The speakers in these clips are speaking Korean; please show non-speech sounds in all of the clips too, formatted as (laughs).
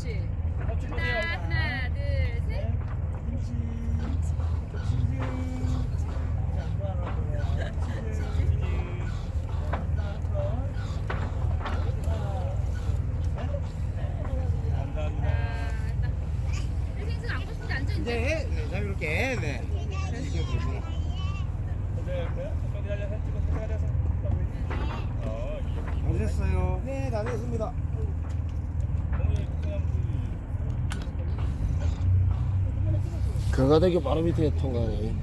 그렇지. 간다. 하나, 둘, 셋. 아, 딱. 생선 안 먹으면 앉아 이제. 이제 네, 자유롭게 네. 다 됐어요. 네, 다 됐습니다. 거가대교 바로 밑에 통과하네.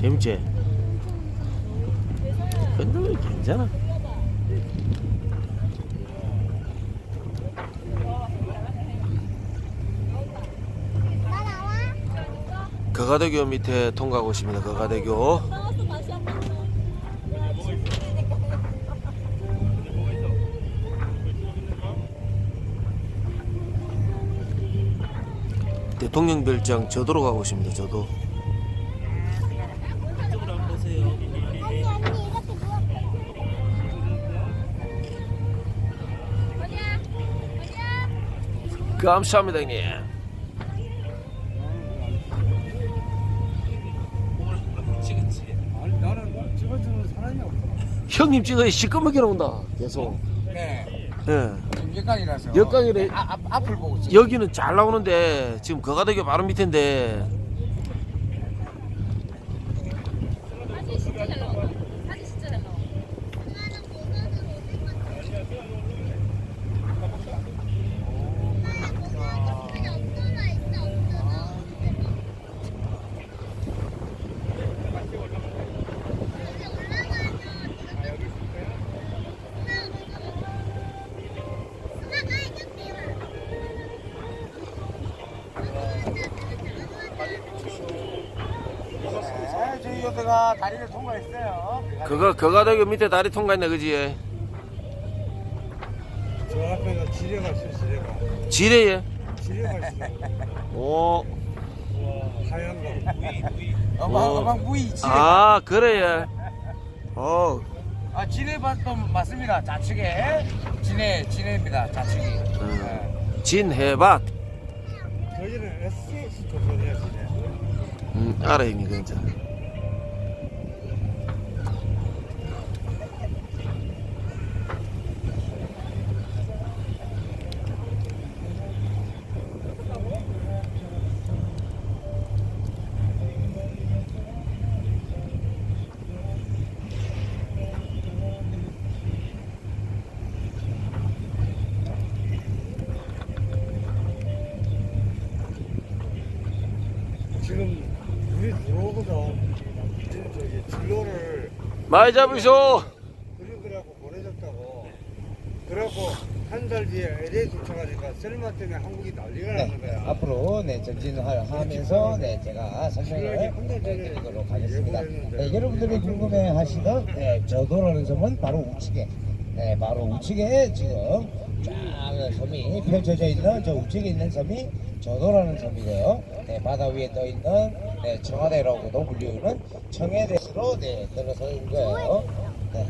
재밌지? 근데 괜찮아. 거가대교 밑에 통과하고 있습니다. 거가대교. 대통령 별장 저도로 가고 있습니다. 저도. 감사합니다, 형님. 아니, 나는 찍어주는 사람이. 형님 시꺼멓게 나온다. 계속. 네. 예. 역강이라서. 역강이래. 아, 앞, 앞을 보고 찍 여기는 잘 나오는데 지금 거가대교 바로 밑인데 네, 저희 요새가 다리를 통과했어요. 그거 거가대교 밑에 다리 통과했네 그지? 저 앞에가 지뢰가 있어, 지뢰가. 지뢰에 지뢰가 있어. 오. 하얀 거. 어방, 어. 어방 무이 지뢰. 아 그래 어 아, 지뢰 밭도 맞습니다. 좌측에. 지뢰, 지뢰입니다. 좌측이. 음. 진해밭 저희는 SS 조선이야, 지뢰. 음 알아 형님 괜찮아 들어오거든. 지금 저기 진로를 많이 잡으쇼 그리더라고 보내줬다고. 그래갖고 한 달 뒤에 LA 도착하니까 셀마 때문에 한국이 난리가 나는 거야. 앞으로 네, 전진을 하면서 네, 제가 설명을 드리도록 하겠습니다. 네, 여러분들이 궁금해하시던 네, 저도라는 섬은 바로 우측에 네, 바로 우측에 지금 쫙 섬이 펼쳐져 있는 저 우측에 있는 섬이 저도라는 섬이고요. 네, 바다 위에 떠 있는 네, 청와대라고도 불리우는 청해대로 네, 들어서 있는 거예요. 네,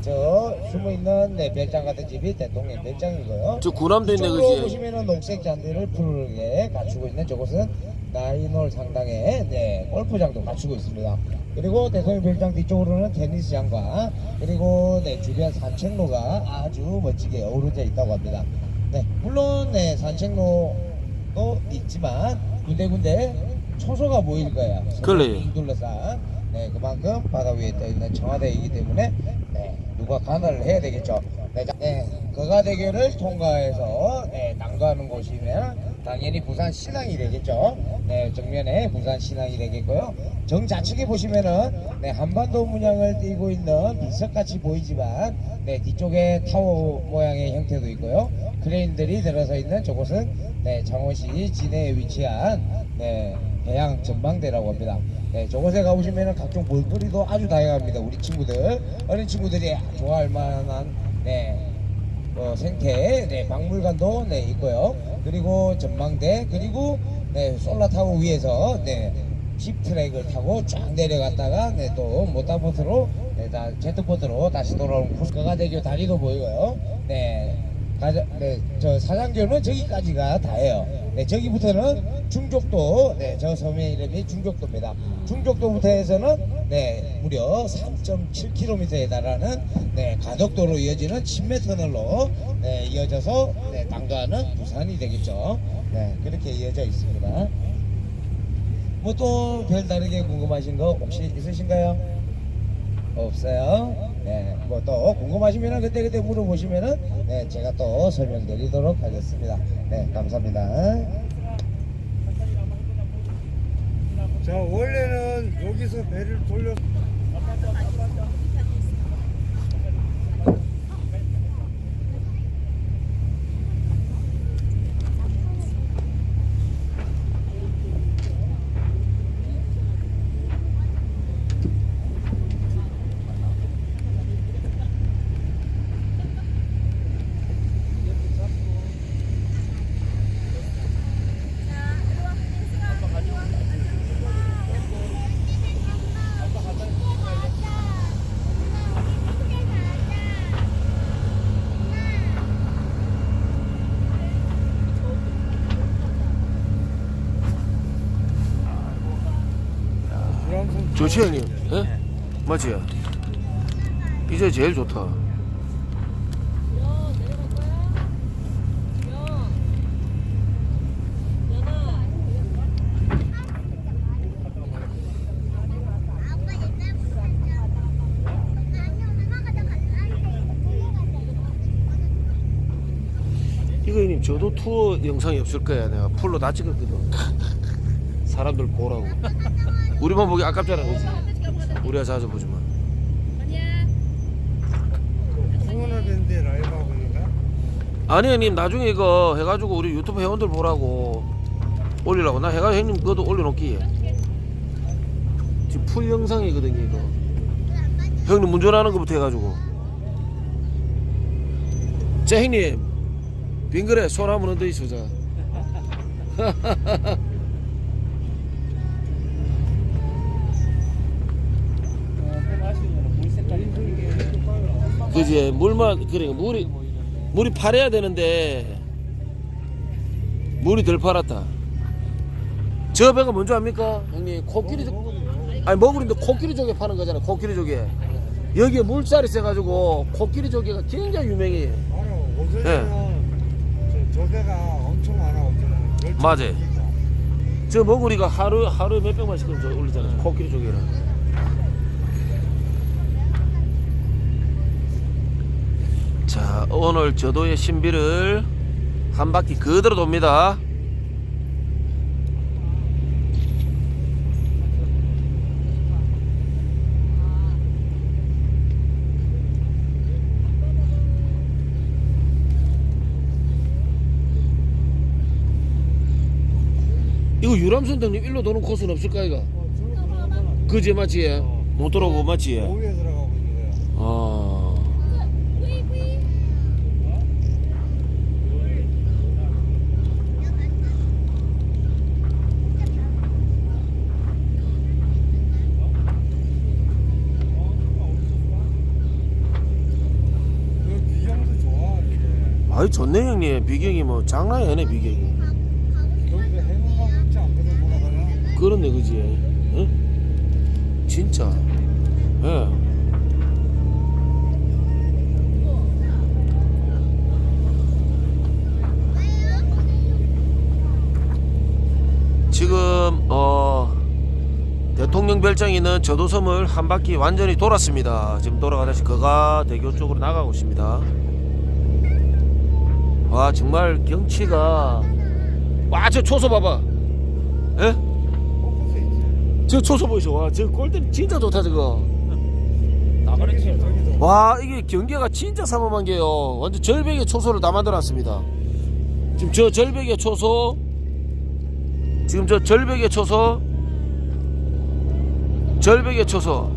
저 숨어 있는 네, 별장 같은 집이 대통령 별장이고요. 저 구남도 있네 이쪽으로 그지? 보시면은 녹색 잔디를 푸르게 갖추고 있는 저곳은 나인홀 상당의 네, 골프장도 갖추고 있습니다. 그리고 대통령 별장 뒤쪽으로는 테니스장과 그리고 네, 주변 산책로가 아주 멋지게 어우러져 있다고 합니다. 네, 물론 네, 산책로도 있지만 군데군데 초소가 보일 거예요. 그래요. 빙 둘러싼 네, 그만큼 바다 위에 떠 있는 청와대이기 때문에 네, 누가 관할을 해야 되겠죠. 네, 자, 네, 거가 대교를 통과해서 네, 난가하는 곳이면 당연히 부산 신항이 되겠죠. 네, 정면에 부산 신항이 되겠고요. 정자측에 보시면은 네, 한반도 문양을 띠고 있는 비석같이 보이지만 네, 뒤쪽에 타워 모양의 형태도 있고요. 크레인들이 들어서 있는 저곳은 네, 창원시 진해에 위치한 네, 해양 전망대라고 합니다. 네, 저곳에 가보시면 각종 볼거리도 아주 다양합니다. 우리 친구들, 어린 친구들이 좋아할 만한 네, 어, 생태 네, 박물관도 네, 있고요. 그리고 전망대 그리고 네, 솔라타워 위에서 네, 집 트랙을 타고 쫙 내려갔다가 네, 또 모타보트로 네, 다 제트보트로 다시 돌아오는 코스가대교 다리도 보이고요. 네, 가자, 네, 저 사장교는 저기까지가 다예요. 네, 저기부터는 중족도, 네, 저 섬의 이름이 중족도입니다. 중족도부터 해서는 네, 무려 3.7km에 달하는 네, 가덕도로 이어지는 침매 터널로 네, 이어져서 네, 난가는 부산이 되겠죠. 네, 그렇게 이어져 있습니다. 뭐 또 별다르게 궁금하신 거 혹시 있으신가요? 없어요? 네, 뭐 또 궁금하시면은 그때 그때 물어보시면은 네, 제가 또 설명드리도록 하겠습니다. 네, 감사합니다. 자 원래는 여기서 배를 돌려 좋지 형님? 예? 맞지? 이제 제일 좋다. 형님 저도 투어 영상이 없을 거야. 내가 풀로 다 찍었거든. 사람들 보라고. 우리만 보기 아깝잖아, 그지? 우리가 자주 보지만. 라이브 하고 있는가? 아니 형님 나중에 이거 해가지고 우리 유튜브 회원들 보라고 올리려고 나 해가 형님 그것도 올려놓기 지금 풀 영상이거든요 이거 형님 운전하는 것부터 해가지고 자 형님 빙그레 손 한번 흔들이 쏘자 (laughs) 그지 물만 그래 물이 물이 파래야 되는데 물이 덜 팔았다. 저 배가 뭔지 압니까, 형님? 코끼리 족 아니 먹으는데 코끼리 조개 파는 거잖아. 코끼리 조개. 여기에 물살이 세가지고 코끼리 조개가 굉장히 유명해요. 알아 오전에는 저 조개가 엄청 많아. 고기가. 저 먹으리가 하루 하루 몇 병만씩 저 올리잖아요. 코끼리 조개는. 자 오늘 저도의 신비를 한 바퀴 그대로 돕니다. 이거 유람선 등님 일로 도는 코스는 없을까 이가? 어, 그지 맞지? 어. 못 들어오고 맞지? 오후에 들어가고 있는 거야 아. 그 비경도 좋아 이게 아이 좋네 형님 비경이 뭐 장난이 아니네 비경이 그렇네 그지 응? 진짜 예 지금 어 대통령 별장 있는 저도섬을 한 바퀴 완전히 돌았습니다. 지금 돌아가다시 거가 대교 쪽으로 나가고 있습니다. 와 정말 경치가 와 저 초소 봐봐. 있지 저 초소 보이죠? 와저 골대 진짜 좋다 저거. 와 이게 경계가 진짜 삼엄한 게요. 완전 절벽의 초소를 다 만들어놨습니다. 지금 저 절벽의 초소, 지금 저 절벽의 초소, 절벽의 초소.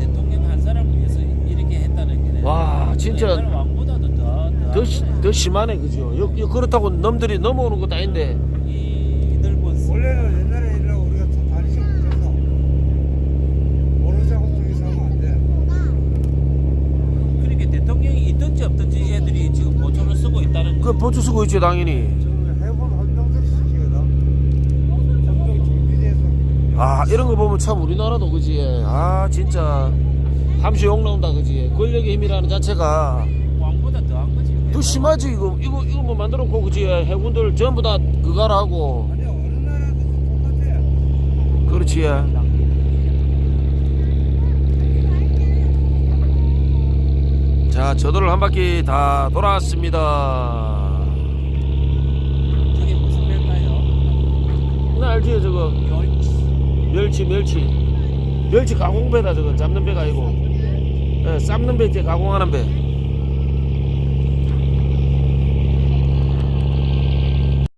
대통령 한 사람을 위해서 이렇게 했다는 게 와 진짜 옛날 더, 더 더, 시- 더 심하네 그죠? 여, 여, 그렇다고 놈들이 넘어오는 것도 아닌데. 이 넓은 수- 원래는 옛날에 일하고 우리가 다 다니지 못해서 모르는 작업장에서 하면 안 돼. 그러니까 대통령이 있든지 없든지 애들이 지금 보초를 쓰고 있다는 그 보초 쓰고 있죠 당연히. 저는 해본 헌병들이 시키거든. 헌병 준비돼서 아 이런 거 보면 참 우리나라도 그지? 아 진짜. 함시 욕 나온다 그지? 권력의 힘이라는 자체가 더 심하지 이거. 이거 이거 뭐 만들어 놓고 그지? 해군들 전부 다 그거라 하고. 아니 어느 나라도 똑같아. 그렇지. 자 저도를 한 바퀴 다 돌아왔습니다. 저게 무슨 배일까요? 나 알지 저거? 멸치 멸치. 멸치 가공배다 저거. 잡는 배가 아니고. 예, 삶는 배 이제 가공하는 배